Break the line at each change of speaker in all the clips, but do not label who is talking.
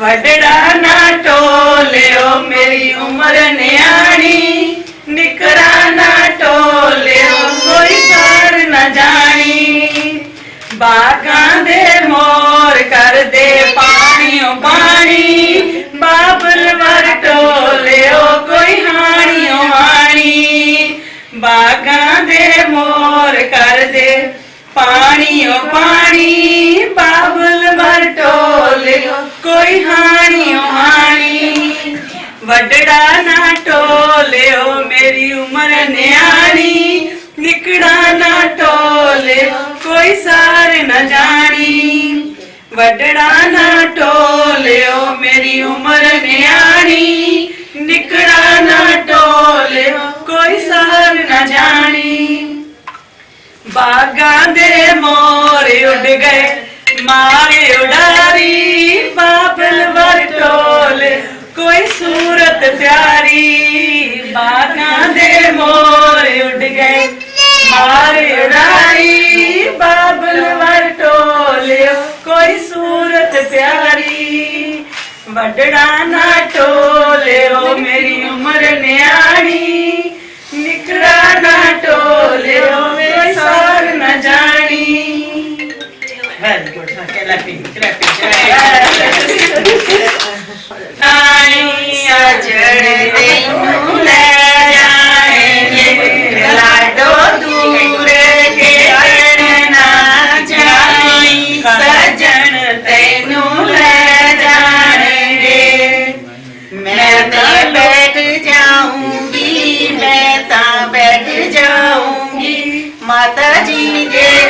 ਵਡੜਾ ਨਾ ਟੋਲਿਓ, ਮੇਰੀ ਉਮਰ ਨਿਆਣੀ। ਨਿਕਰਾ ਨਾ ਟੋਲਿਓ, ਕੋਈ ਸਾਰ ਨਾ ਜਾਣੀ। ਬਾਗਾਂ ਦੇ ਮੋਰ ਕਰਦੇ ਪਾਣੀਓ ਪਾਣੀ। ਬਾਬਲ ਵਰ ਟੋਲਿਓ, ਕੋਈ ਹਾਣੀਓ ਹਾਣੀ। ਬਾਗਾਂ ਦੇ ਮੋਰ ਕਰਦੇ ਪਾਣੀਓ ਪਾਣੀ। ਬਾਬਲ ਵਰ ਟੋਲਿਓ ਕੋਈ ਹਾਣੀਓ ਹਾਣੀ ਵੱਡੜਾ ਨਾ ਟੋਲਿਓ, ਮੇਰੀ ਉਮਰ ਨਿਆਣੀ। ਨਿਕੜਾ ਨਾ ਟੋਲਿਓ, ਕੋਈ ਸਾਰ ਨਾ ਜਾਣੀ। ਵੱਡੜਾ ਨਾ ਟੋਲਿਓ, ਮੇਰੀ ਉਮਰ ਨਿਆਣੀ। ਨਿਕੜਾ ਨਾ ਟੋਲਿਓ, ਕੋਈ ਸਾਰ ਨਾ ਜਾਣੀ। ਬਾਗਾਂ ਦੇ ਮੋਰ ਉੱਡ ਗਏ। मारे उडारी बाबल वर टोले, कोई सूरत प्यारी बागा उड़ मारे उडारी बाबल वर टोले, कोई सूरत प्यारी, वडड़ा ना टोले, ओ मेरी उम्र न्याणी, निकरा ना टोले, ओ मेरी सार न जा backwards, huh? Clapping, clapping, clapping. आई अजड़ तेनू
मैं तो बैठ जाऊँगी मैं बैठ जाऊँगी माता जी के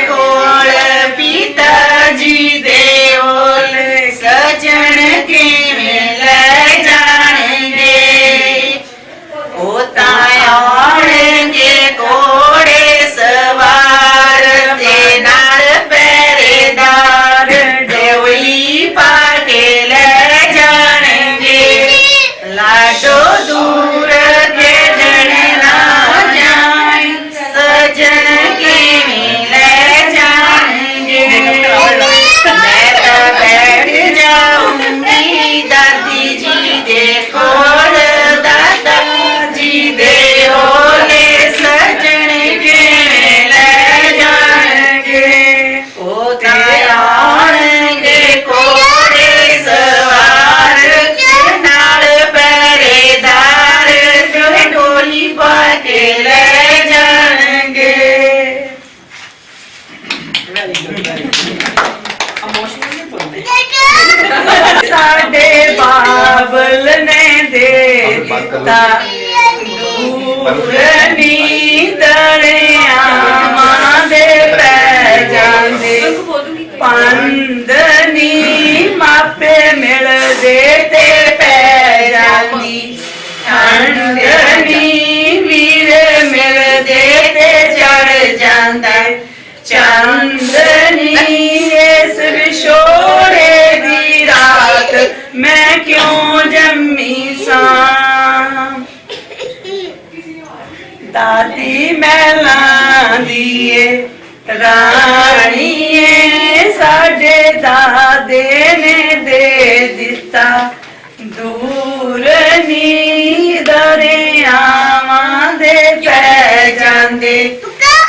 ਦੇ ਦੂਰ ਨੀ
ਦਰਿਆਵਾਂ ਦੇ ਪੈ ਜਾਂਦੇ।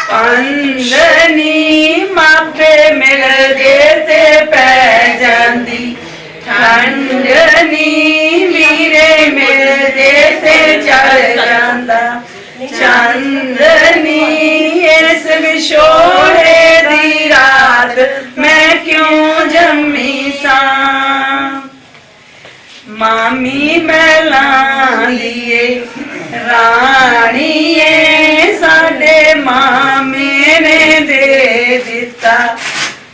ਪੰਦਨੀ ਮਾਪੇ ਮਿਲਦੇ ਤੇ ਪੈ ਜਾਂਦੀ। ਠੰਡਨੀ ਵੀਰੇ ਮਿਲਦੇ ਤੇ ਚਲ ਜਾਂਦਾ। ਚੰਦਨੀ ਇਸ ਵਿਛੋੜੇ ਮਾਮੀ ਮਹਿਲਾਂ ਦੀਏ ਰਾਣੀਏ, ਸਾਡੇ ਮਾਮੇ ਨੇ ਦੇ ਦਿੱਤਾ।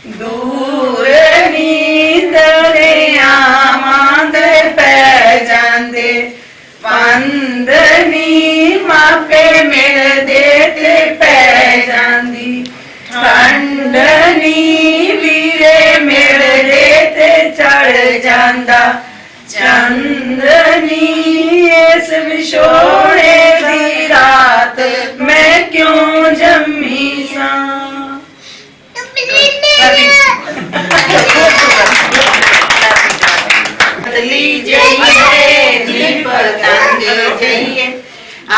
ਦੂਰ ਨੀਂਦਰਿਆਵਾਂ ਦੇ ਪੈ ਜਾਂਦੇ। ਪੰਦਨੀ ਮਾਪੇ ਮਿਲਦੇ ਤੇ ਪੈ ਜਾਂਦੀ। ਠੰਡਨੀ ਵੀਰੇ ਮਿਲਦੇ ਤੇ ਚੜ ਜਾਂਦਾ। चंदनी, इस विछोड़े की रात मैं क्यों जमी सा।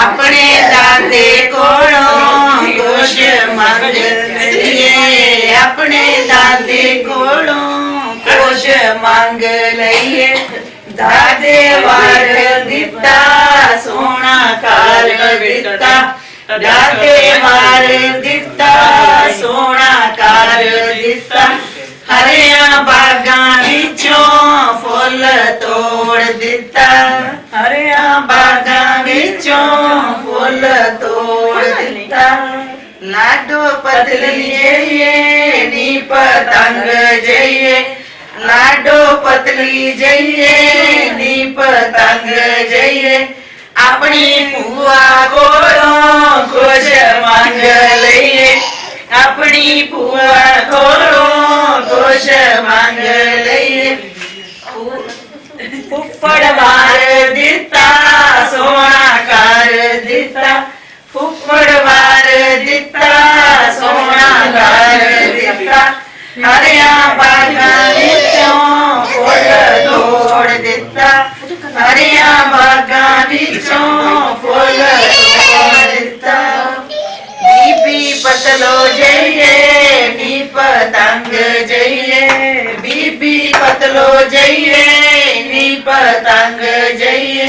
अपने दाते कोलों कुछ मंग लिए अपने दाते कोलों कुछ मंग लिए தாதே ਵਾਰ ਦਿੱਤਾ சோனா கார்கள் தித்தா தாதே வார்கள் தித்தா சோனா கார்கள் தித்தா हरिया बागानी चो फूल तोड़ दिता हरिया बागानी चो फूल तोड़ दिता लाडो पतली ये नी पतंग जइए ગાડો પતલી જઈએ ની પતંગ જઈએ આપણી ભુવા ગોળો ખોજ માંગ લઈએ આપણી પુઆ ગોળો ખોજ માંગ લઈએ ઉપડવા ਹਰਿਆਂ ਬਾਗਾਂ ਵਿੱਚੋਂ ਫੁੱਲ ਤੋੜ ਬੀਬੀ ਪਤਲੋ ਜਈਏ ਨੀ ਪਤੰਗ ਜਈਏ। ਬੀਬੀ ਪਤਲੋ ਜਈਏ ਨੀ ਪਤੰਗ ਜਈਏ।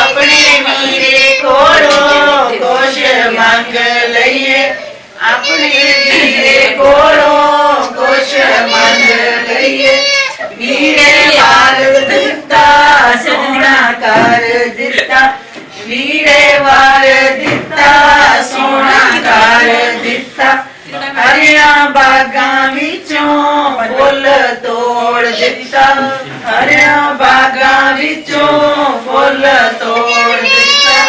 ਆਪਣੇ ਮੀਰੇ ਕੋਲੋਂ ਕੁਛ ਮੰਗ ਲਈਏ। ਆਪਣੇ ਹਰਿਆਂ ਬਾਗਾਂ ਵਿੱਚੋਂ ਫੁੱਲ ਤੋੜ ਦਿੱਤਾ ਹਰਿਆਂ ਬਾਗਾਂ ਵਿੱਚੋਂ ਫੁੱਲ ਤੋੜ ਦਿੱਤਾ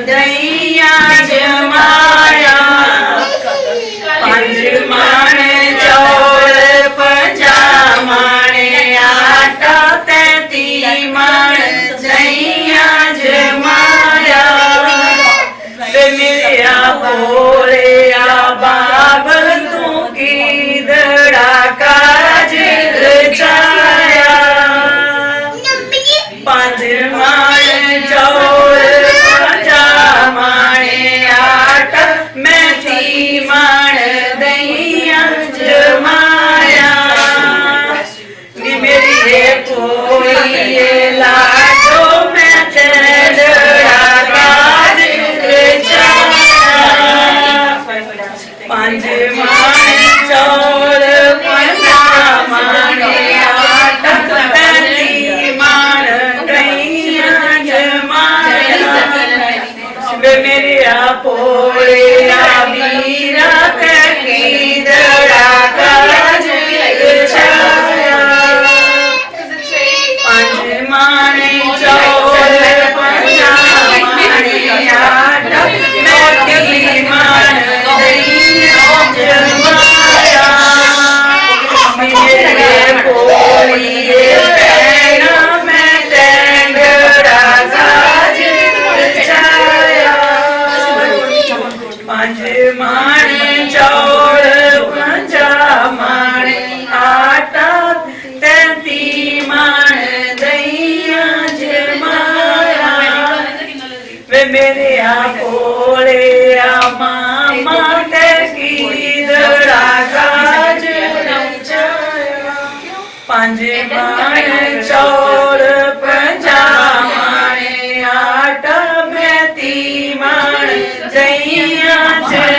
ਦਈਆਂ ਜਮਾਇਆ I my ਮੇਰੇ ਆ ਕੋਲੇ ਆ ਮਾਮਾ ਤੇ ਕੀ ਦੜਾ ਕਾਜ ਪੰਜ ਮਾਣ ਚੌਲ ਪੰਜਾਮਾਂ ਆਟਾ ਮੈਂ ਤੀ ਮਾਣ ਜਈਆਂ ਚ